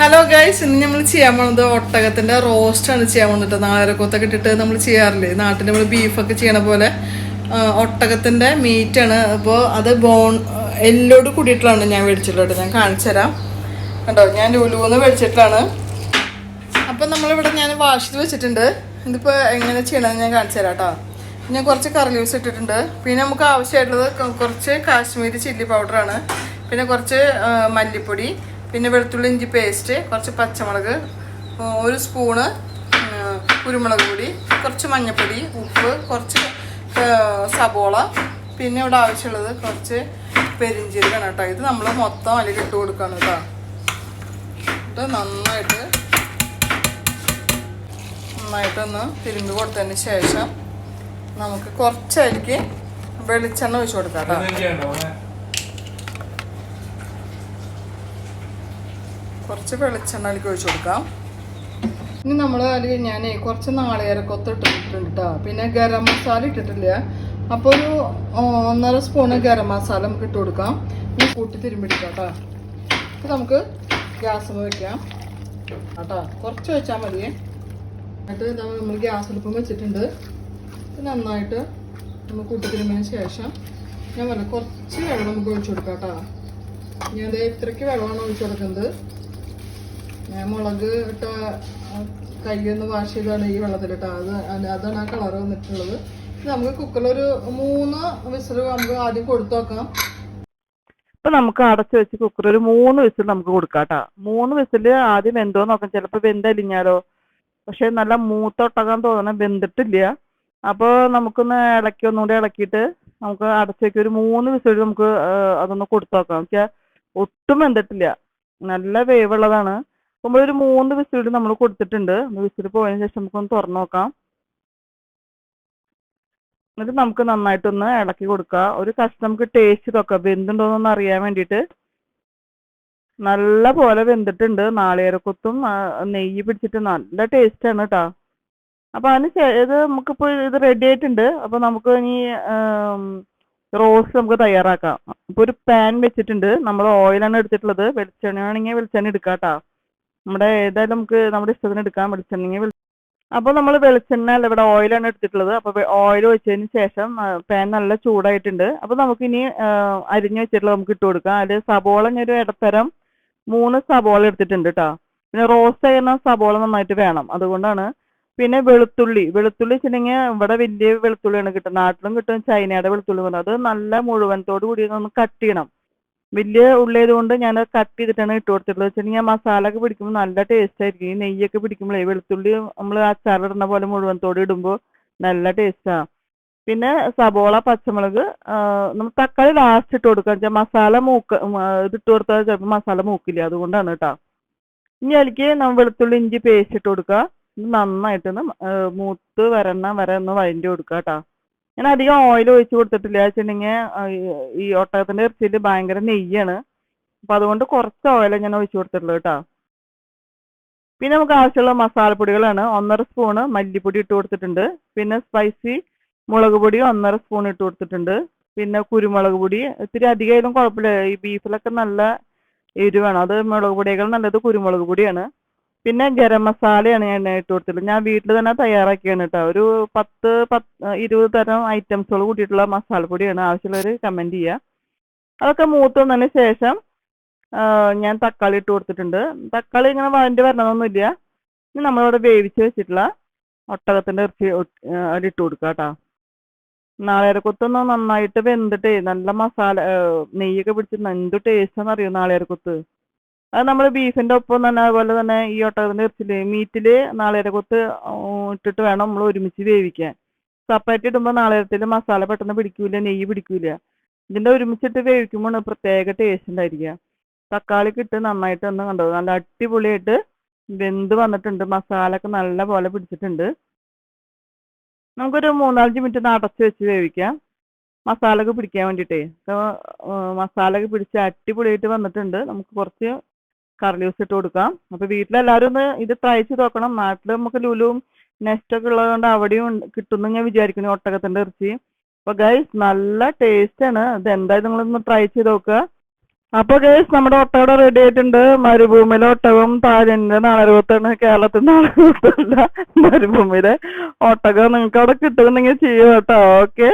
Hello guys ഇന്ന് നമ്മൾ ചെയ്യാൻ പോകുന്നത് ഒട്ടകത്തിന്റെ റോസ്റ്റ് ആണ് ചെയ്യാൻ പോകുന്നത് നാരക്കൊത്തൊക്കെ ഇട്ടിട്ട് നമ്മൾ ചെയ്യാറില്ലേ? നാട്ടിൽ നമ്മൾ ബീഫൊക്കെ ചെയ്യണ പോലെ ഒട്ടകത്തിന്റെ ആണ്. അപ്പോൾ അത് ബോൺ എല്ലോട് കൂടിയിട്ടുള്ളതാണ് ഞാൻ മേടിച്ചിട്ടുള്ളത് ഞാൻ കാണിച്ചു തരാം. കണ്ടോ? ഞാൻ ലുലുവെന്ന് മേടിച്ചിട്ടാണ് അപ്പം നമ്മളിവിടെ ഞാൻ വാഷിൽ വെച്ചിട്ടുണ്ട്. ഇതിപ്പോൾ എങ്ങനെ ചെയ്യണമെന്ന് ഞാൻ കാണിച്ചു തരാം കേട്ടോ ഞാൻ കുറച്ച് കറി യൂസ് ഇട്ടിട്ടുണ്ട്. പിന്നെ നമുക്ക് ആവശ്യമായിട്ടുള്ളത് കുറച്ച് കാശ്മീരി ചില്ലി പൗഡറാണ് പിന്നെ കുറച്ച് മല്ലിപ്പൊടി പിന്നെ വെളുത്തുള്ളി ഇഞ്ചി പേസ്റ്റ് കുറച്ച് പച്ചമുളക് ഒരു സ്പൂണ് കുരുമുളക് പൊടി കുറച്ച് മഞ്ഞൾപ്പൊടി ഉപ്പ് കുറച്ച് സബോള പിന്നെ ഇവിടെ ആവശ്യമുള്ളത് കുറച്ച് പെരിഞ്ചീരകമാണ് കേട്ടോ. ഇത് നമ്മൾ മൊത്തം അതിൽ ഇട്ട് കൊടുക്കണം കേട്ടോ. ഇത് നന്നായിട്ട് നന്നായിട്ടൊന്ന് തിരുമ്പി കൊടുത്തതിന് ശേഷം നമുക്ക് കുറച്ചരിക്ക് വെളിച്ചെണ്ണ ഒഴിച്ചു കൊടുക്കാം കേട്ടോ. കുറച്ച് വെളിച്ചെണ്ണയിലേക്ക് ഒഴിച്ചു കൊടുക്കാം. ഇനി നമ്മൾ അതിൽ ഞാൻ കുറച്ച് നാളികേരക്കൊത്ത് ഇട്ടിട്ടുണ്ട് കേട്ടോ പിന്നെ ഗരം മസാല ഇട്ടിട്ടില്ല. അപ്പോൾ ഒരു ഒന്നര സ്പൂണ് ഗരം മസാല നമുക്ക് ഇട്ട് കൊടുക്കാം. ഇനി കൂട്ടി തിരുമ്പിടിക്കാം കേട്ടോ ഇത് നമുക്ക് ഗ്യാസ് വെക്കാം. കേട്ടോ കുറച്ച് വെച്ചാൽ മതി എന്നിട്ട് നമ്മൾ ഗ്യാസ് അടുപ്പം വെച്ചിട്ടുണ്ട്. നന്നായിട്ട് നമ്മൾ കൂട്ടി തിരുമ്പിന് ശേഷം ഞാൻ പറഞ്ഞ കുറച്ച് വെള്ളം നമുക്ക് ഒഴിച്ചു കൊടുക്കാം കേട്ടോ ഞാൻ ഇത്രയ്ക്ക് വെള്ളമാണ് ഒഴിച്ചു കൊടുക്കുന്നത്. ഞാൻ മുളക് ഇട്ട കയ്യൊന്ന് വാഷ് ചെയ്താണ് ഈ വെള്ളത്തിലിട്ട. അത് അത് അതാണ് ആ കളർ വന്നിട്ടുള്ളത്. നമുക്ക് കുക്കറിലൊരു മൂന്ന് വിസിൽ നമുക്ക് ആദ്യം കൊടുത്തു നോക്കാം. ഇപ്പൊ നമുക്ക് അടച്ചു വെച്ച് കുക്കർ ഒരു മൂന്ന് വിസിൽ നമുക്ക് കൊടുക്കാം കേട്ടോ മൂന്ന് വിസിൽ ആദ്യം വെന്തോ നോക്കാം. ചിലപ്പോ വെന്തലിഞ്ഞാലോ. പക്ഷെ നല്ല മൂത്തൊട്ടകം തോന്നണം. വെന്തിട്ടില്ല. അപ്പോൾ നമുക്കൊന്ന് ഇളക്കി ഒന്നുകൂടി ഇളക്കിയിട്ട് നമുക്ക് അടച്ചു വെക്കി ഒരു മൂന്ന് വിസിൽ നമുക്ക് അതൊന്ന് കൊടുത്തു നോക്കാം. ഒട്ടും വെന്തിട്ടില്ല. നല്ല വേവുള്ളതാണ്. നമ്മൾ ഒരു മൂന്ന് വിസിൽ നമ്മൾ കൊടുത്തിട്ടുണ്ട്. വിസിൽ പോയതിനു ശേഷം നമുക്കൊന്ന് തുറന്നു നോക്കാം. എന്നിട്ട് നമുക്ക് നന്നായിട്ടൊന്ന് ഇളക്കി കൊടുക്കുക ഒരു കഷ്ണം നമുക്ക് ടേസ്റ്റ് നോക്കാം വെന്തുണ്ടോന്നൊന്ന് അറിയാൻ വേണ്ടിയിട്ട്. നല്ല പോലെ വെന്തിട്ടുണ്ട്. നാളികേരക്കൊത്തും നെയ്യ് പിടിച്ചിട്ട് നല്ല ടേസ്റ്റ് ആണ് കേട്ടോ അപ്പൊ അതിന് ഇത് നമുക്കിപ്പോ ഇത് റെഡി ആയിട്ടുണ്ട്. അപ്പൊ നമുക്ക് ഇനി റോസ് നമുക്ക് തയ്യാറാക്കാം. അപ്പൊ ഒരു പാൻ വെച്ചിട്ടുണ്ട്. നമ്മൾ ഓയിലാണ് എടുത്തിട്ടുള്ളത്. വെളിച്ചെണ്ണ ആണെങ്കിൽ വെളിച്ചെണ്ണ എടുക്കാം കേട്ടോ നമ്മുടെ ഏതായാലും നമുക്ക് നമ്മുടെ ഇഷ്ടത്തിന് എടുക്കാം വെളിച്ചെണ്ണ അപ്പോൾ നമ്മൾ വെളിച്ചെണ്ണ അല്ല ഇവിടെ ഓയിലാണ് എടുത്തിട്ടുള്ളത്. അപ്പോൾ ഓയിൽ ഒഴിച്ചതിന് ശേഷം പാൻ നല്ല ചൂടായിട്ടുണ്ട്. അപ്പോൾ നമുക്ക് ഇനി അരിഞ്ഞ് വെച്ചിട്ടുള്ളത് നമുക്ക് ഇട്ട് കൊടുക്കാം. അതിൽ സബോള ഞാനൊരു ഇടത്തരം മൂന്ന് സബോള എടുത്തിട്ടുണ്ട് കേട്ടോ പിന്നെ റോസ്റ്റ് ചെയ്യുന്ന സബോള നന്നായിട്ട് വേണം. അതുകൊണ്ടാണ്. പിന്നെ വെളുത്തുള്ളി. വെളുത്തുള്ളി വെച്ചിട്ടുണ്ടെങ്കിൽ ഇവിടെ വലിയ വെളുത്തുള്ളിയാണ് കിട്ടുന്നത്. നാട്ടിലും കിട്ടും ചൈനയുടെ വെളുത്തുള്ളി അത് നല്ല മുഴുവനത്തോടു കൂടി ഒന്ന് കട്ട് ചെയ്യണം. വലിയ ഉള്ളിയത് കൊണ്ട് ഞാൻ കട്ട് ചെയ്തിട്ടാണ് ഇട്ട് കൊടുത്തിട്ടുള്ളത്. വെച്ചിട്ടുണ്ടെങ്കിൽ മസാല ഒക്കെ പിടിക്കുമ്പോൾ നല്ല ടേസ്റ്റ് ആയിരിക്കും. ഈ നെയ്യൊക്കെ പിടിക്കുമ്പോഴേ വെളുത്തുള്ളി നമ്മൾ അച്ചാറിടുന്ന പോലെ മുഴുവൻ തോടി ഇടുമ്പോൾ നല്ല ടേസ്റ്റാണ് പിന്നെ സബോള പച്ചമുളക് നമ്മൾ തക്കാളി ലാസ്റ്റ് ഇട്ട് കൊടുക്കുക വെച്ചാൽ മസാല മൂക്ക് ഇട്ട് കൊടുത്താൽ ചിലപ്പോൾ മസാല മൂക്കില്ല. അതുകൊണ്ടാണ് കേട്ടോ ഇനി അതിലേക്ക് നമ്മൾ വെളുത്തുള്ളി ഇഞ്ചി പേസ്റ്റ് ഇട്ട് കൊടുക്കുക നന്നായിട്ടൊന്ന് മൂത്ത് വരണ. വരെ ഒന്ന് വഴണ്ടി കൊടുക്കുക കേട്ടോ ഞാൻ അധികം ഓയിൽ ഒഴിച്ചു കൊടുത്തിട്ടില്ല. വെച്ചിട്ടുണ്ടെങ്കിൽ ഈ ഒട്ടകത്തിന്റെ ഇറച്ചിയിൽ ഭയങ്കര നെയ്യാണ്. അപ്പൊ അതുകൊണ്ട് കുറച്ച് ഓയിൽ ഞാൻ ഒഴിച്ചു കൊടുത്തിട്ടുള്ളൂ കേട്ടോ. പിന്നെ നമുക്ക് ആവശ്യമുള്ള മസാലപ്പൊടികളാണ്. ഒന്നര സ്പൂണ് മല്ലിപ്പൊടി ഇട്ട് കൊടുത്തിട്ടുണ്ട്. പിന്നെ സ്പൈസി മുളക് പൊടി ഒന്നര സ്പൂൺ ഇട്ട് കൊടുത്തിട്ടുണ്ട്. പിന്നെ കുരുമുളക് പൊടി. ഇത്തിരി അധികമായാലും കുഴപ്പമില്ല. ഈ ബീഫിലൊക്കെ നല്ല എരിവാണ്. അത് മുളക് പൊടിയേക്കാൾ നല്ലത് കുരുമുളക് പൊടിയാണ്. പിന്നെ ഗരം മസാലയാണ് ഞാൻ ഇട്ട് കൊടുത്തിട്ടുള്ളത്. ഞാൻ വീട്ടിൽ തന്നെ തയ്യാറാക്കിയാണ് കേട്ടോ. ഒരു പത്ത് പത്ത് ഇരുപത് തരം ഐറ്റംസുകൾ കൂട്ടിയിട്ടുള്ള മസാലപ്പൊടിയാണ് ആവശ്യമുള്ളവർ കമന്റ് ചെയ്യുക. അതൊക്കെ മൂത്ത് വന്നതിന് ശേഷം ഞാൻ തക്കാളി ഇട്ട് കൊടുത്തിട്ടുണ്ട്. തക്കാളി ഇങ്ങനെ വഴണ്ടി വരണമെന്നൊന്നുമില്ല ഇനി നമ്മളിവിടെ വേവിച്ച് വെച്ചിട്ടുള്ള ഒട്ടകത്തിന്റെ ഇറച്ചി അതിലിട്ട് കൊടുക്കുക കേട്ടോ. നാളേരക്കൊത്തൊന്ന് നന്നായിട്ട് വെന്തിട്ടേ നല്ല മസാല നെയ്യൊക്കെ പിടിച്ച് എന്ത് ടേസ്റ്റാന്ന് അറിയോ നാളേരക്കൊത്ത് അത് നമ്മൾ ബീഫിന്റെ ഒപ്പം തന്നെ അതുപോലെ തന്നെ ഈ ഒട്ടകത്തിന്റെ ഇറച്ചിൽ മീറ്റിൽ നാളേരക്കൊത്ത് ഇട്ടിട്ട് വേണം നമ്മൾ ഒരുമിച്ച് വേവിക്കാൻ. സെപ്പറേറ്റ് ഇടുമ്പോൾ നാളേരത്തിൽ മസാല പെട്ടെന്ന് പിടിക്കൂല നെയ്യ് പിടിക്കൂല. ഇതിന്റെ ഒരുമിച്ചിട്ട് വേവിക്കുമ്പോൾ പ്രത്യേക ടേസ്റ്റ് ഉണ്ടായിരിക്കുക തക്കാളി കിട്ട് നന്നായിട്ട് ഒന്ന് കണ്ടോ? നല്ല അടിപൊളിയായിട്ട് വെന്ത് വന്നിട്ടുണ്ട്. മസാല ഒക്കെ നല്ല പോലെ പിടിച്ചിട്ടുണ്ട്. നമുക്കൊരു മൂന്നാലഞ്ച് മിനിറ്റ് ഒന്ന് അടച്ച് വെച്ച് വേവിക്കാം. മസാല ഒക്കെ പിടിക്കാൻ വേണ്ടിയിട്ടേ മസാല ഒക്കെ പിടിച്ച് അടിപൊളിയായിട്ട് വന്നിട്ടുണ്ട്. നമുക്ക് കുറച്ച് കറി ലീവ്സ് ഇട്ട് കൊടുക്കാം. അപ്പൊ വീട്ടിലെല്ലാവരും ഒന്ന് ഇത് ട്രൈ ചെയ്ത് നോക്കണം. നാട്ടിൽ നമുക്ക് ലുലുവും നെസ്റ്റ് ഒക്കെ ഉള്ളതുകൊണ്ട് അവിടെയും കിട്ടുന്നു ഞാൻ വിചാരിക്കുന്നു ഒട്ടകത്തിന്റെ ഇറച്ചി. അപ്പൊ ഗൈസ് നല്ല ടേസ്റ്റ് ആണ്. ഇത് എന്തായാലും നിങ്ങളൊന്ന് ട്രൈ ചെയ്ത് നോക്കുക. അപ്പൊ ഗൈസ് നമ്മുടെ ഒട്ടകട റെഡി ആയിട്ടുണ്ട്. മരുഭൂമിയിലെ ഒട്ടകം താരന്റെ നാളരൂപത്താണ് കേരളത്തിൽ നാളരൂപത്തല്ല മരുഭൂമിയിലെ ഒട്ടകം നിങ്ങൾക്ക് അവിടെ കിട്ടുന്നുണ്ടെങ്കിൽ ചെയ്യൂ കേട്ടോ. ഓക്കെ